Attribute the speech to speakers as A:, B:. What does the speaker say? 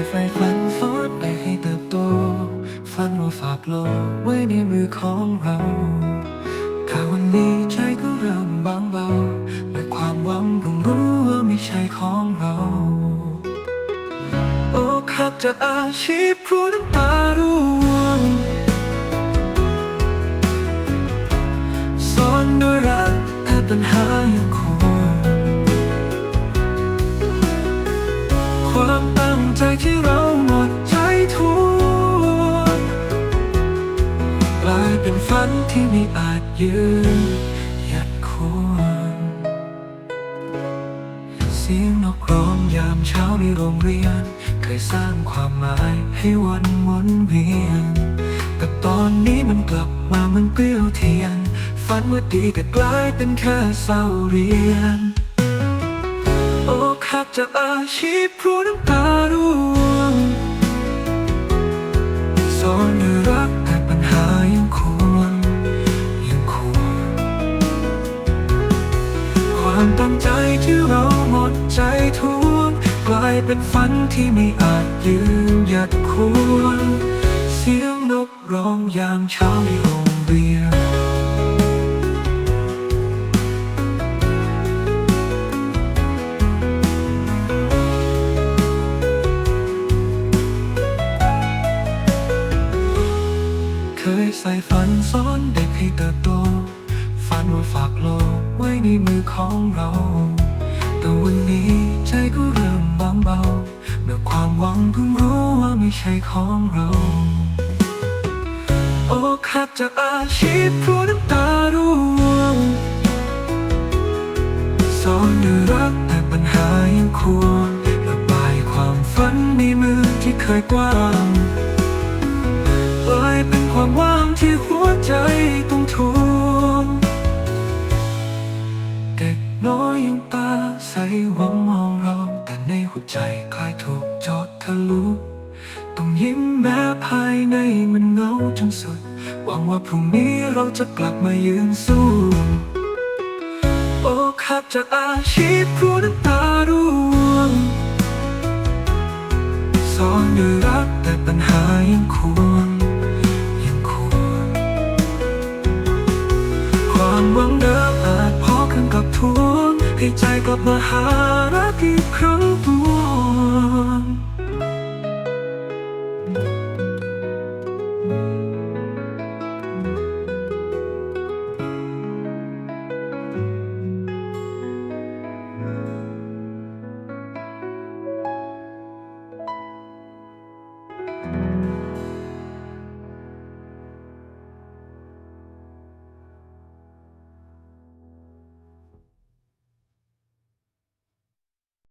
A: ยใฝ่ฝันฝันไปให้เติบโต ฝันว่าฝากโลกไว้ในมือของเราแต่วันนี้ใจก็เริ่มบางเบาด้วยความหวังเพิ่งรู้ว่าไม่ใช่ของเราโอ้ขับจากอาชีพครูน้ำตาร่วงสอนด้วยรักแต่ปัญหายังคง ใจที่เราหมดใจทุกกลายเป็นฝันที่ไม่อาจยืนหยัดควรเสียงนกร้องยามเช้าในโรงเรียน เคยสร้างความหมายให้วันหมุนเวียน แต่ตอนนี้มันกลับมามันเปรี้ยวเทียน ฝันว่าดีแต่กลายเป็นแค่เศร้าเรียน จากอาชีพครูน้ำตาร่วงสอนด้วยรักแต่ปัญหายังควรยังควรความตั้งใจที่เราหมดใจทวงกลายเป็นฝันที่ไม่อาจยืนหยัดควร เสียงนกร้องยามเช้าในโเคยใส่ฝันสอนเด็กให้เติบโต ฝันว่าฝากโลกไว้ในมือของเรา แต่วันนี้ใจก็เริ่มบางเบาเมื่อความหวังเพิ่งรู้ว่าไม่ใช่ของเราโอ้ขับจากอาชีพครูน้ำตาร่วงสอนด้วยรักแต่ปัญหายังควรระบายความฝันในมือที่เคยกว้าง ตาใสหวังมองเราแต่ในหัวใจคล้ายถูกจอดทะลุต้องยิ้มแม้ภายในมันเหงาจนสุด หวังว่าพรุ่งนี้เราจะกลับมายืนสู้โอ้ขับจากอาชีพครูน้ำตาร่วงสอนด้วยรักแต่ปัญหายังควง ให้ใจกลับมาหารักอีกครั้ง